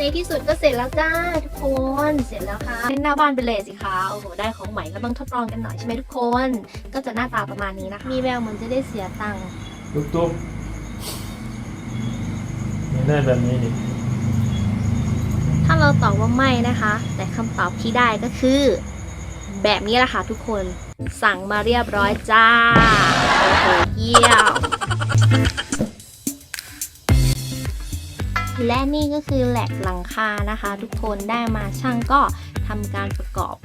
ในที่สุดก็เสร็จแล้วจ้าทุกคนเสร็จแล้วค่ะเล่นหน้าบ้านไปเลยสิคะโอ้โหได้ของใหม่ก็ต้องทดลองกันหน่อยใช่ไหมทุกคน ก็จะหน้าตาประมาณนี้นะคะมีแววเหมือนจะได้เสียตังค์ตุ๊บตุ๊บไม่ได้แบบนี้ดิถ้าเราตอบว่าไม่นะคะ แต่คำตอบที่ได้ก็คือ แบบนี้แหละค่ะทุกคนสั่งมาเรียบร้อยจ้าโอ้โหเยี่ยม และนี่ก็คือแหลกหลังคานะคะ ทุกคนได้มาช่างก็ทำการประกอบ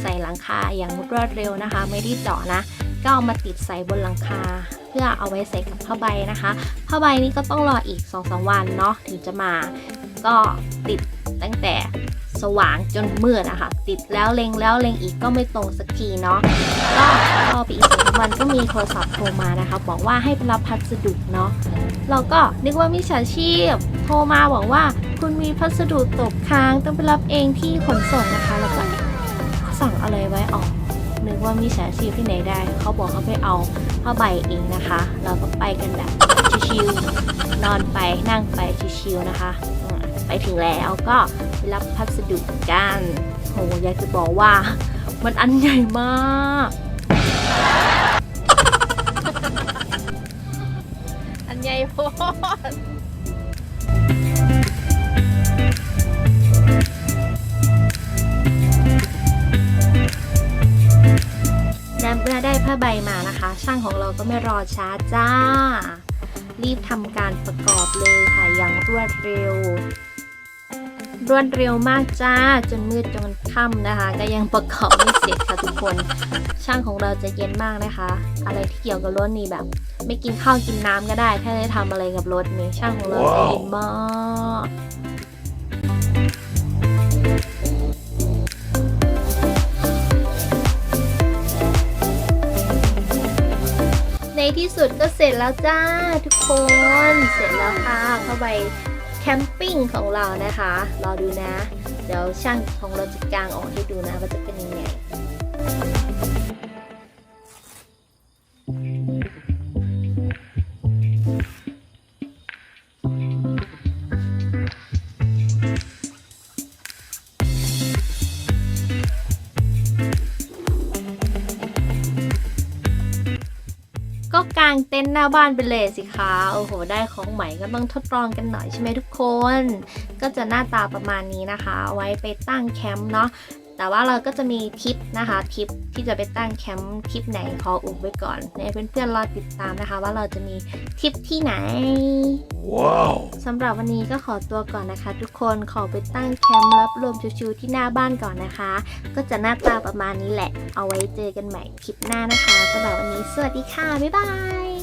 ใส่หลังคาอย่างรวดเร็วนะคะ ไม่ได้เจาะนะ ก็เอามาติดใส่บนหลังคา เพื่อเอาไว้ใส่กับผ้าใบนะคะผ้าใบนี้ก็ต้องรออีก2-3วันเนาะถึงจะมา ก็ติดตั้งแต่ สว่างจนมืดนะคะติดแล้วเล็งแล้วเล็งอีกก็ไม่ตรงสักทีเนาะก็พอไปอีกสองวันก็มีโทรศัพท์โทรมานะคะ บอกว่าให้ไปรับพัสดุเนาะเราก็นึกว่ามิจฉาชีพโทรมาบอกว่า คุณมีพัสดุตกค้างต้องไปรับเองที่ขนส่งนะคะแล้วก็สั่งอะไรไว้ออก นึกว่ามิจฉาชีพที่ไหนได้ เขาบอกเขาไปเอาผ้าใบเองนะคะ เราก็ไปกันแบบชิวๆนอนไปนั่งไปชิวๆนะคะ ไปถึงแล้วก็ไปรับพัสดุกันโหอยากจะบอกว่า มันอันใหญ่มากอันใหญ่โพด ใบมานะคะ ช่างของเราก็ไม่รอช้าจ้า รีบทำการประกอบเลยค่ะอย่างรวดเร็ว รวดเร็วมากจ้า จนมืดจนค่ำนะคะ ก็ยังประกอบไม่เสร็จค่ะทุกคน ช่างของเราจะเย็นมากนะคะ อะไรที่เกี่ยวกับรถนี่แบบ ไม่กินข้าวกินน้ำก็ได้แค่ได้ทำอะไรกับรถนี่ช่างของเราจะเย็นมาก ที่สุดก็เสร็จแล้วจ้าทุกคน เสร็จแล้วค่ะเข้าไปแคมปิ้งของเรานะคะ รอดูนะ เดี๋ยวช่างของเราจะกางออกให้ดูนะว่าจะเป็นยังไง ก็กางเต็นท์หน้าบ้านไปเลยสิคะโอ้โห ได้ของใหม่ก็ต้องทดลองกันหน่อยใช่ไหมทุกคน ก็จะหน้าตาประมาณนี้นะคะ ไว้ไปตั้งแคมป์เนาะ แต่ว่าเราก็จะมีทริปนะคะทริปที่จะไปตั้งแคมป์ทริปไหนขออุบไว้ก่อนให้เพื่อนๆรอติดตามนะคะ ว่าเราจะมีทริปที่ไหนว้าวสำหรับวันนี้ก็ขอตัวก่อนนะคะ ทุกคนขอไปตั้งแคมป์รับลมชิวๆที่หน้าบ้านก่อนนะคะ ก็จะหน้าตาประมาณนี้แหละ เอาไว้เจอกันใหม่คลิปหน้านะคะสำหรับวันนี้สวัสดีค่ะบ๊ายบาย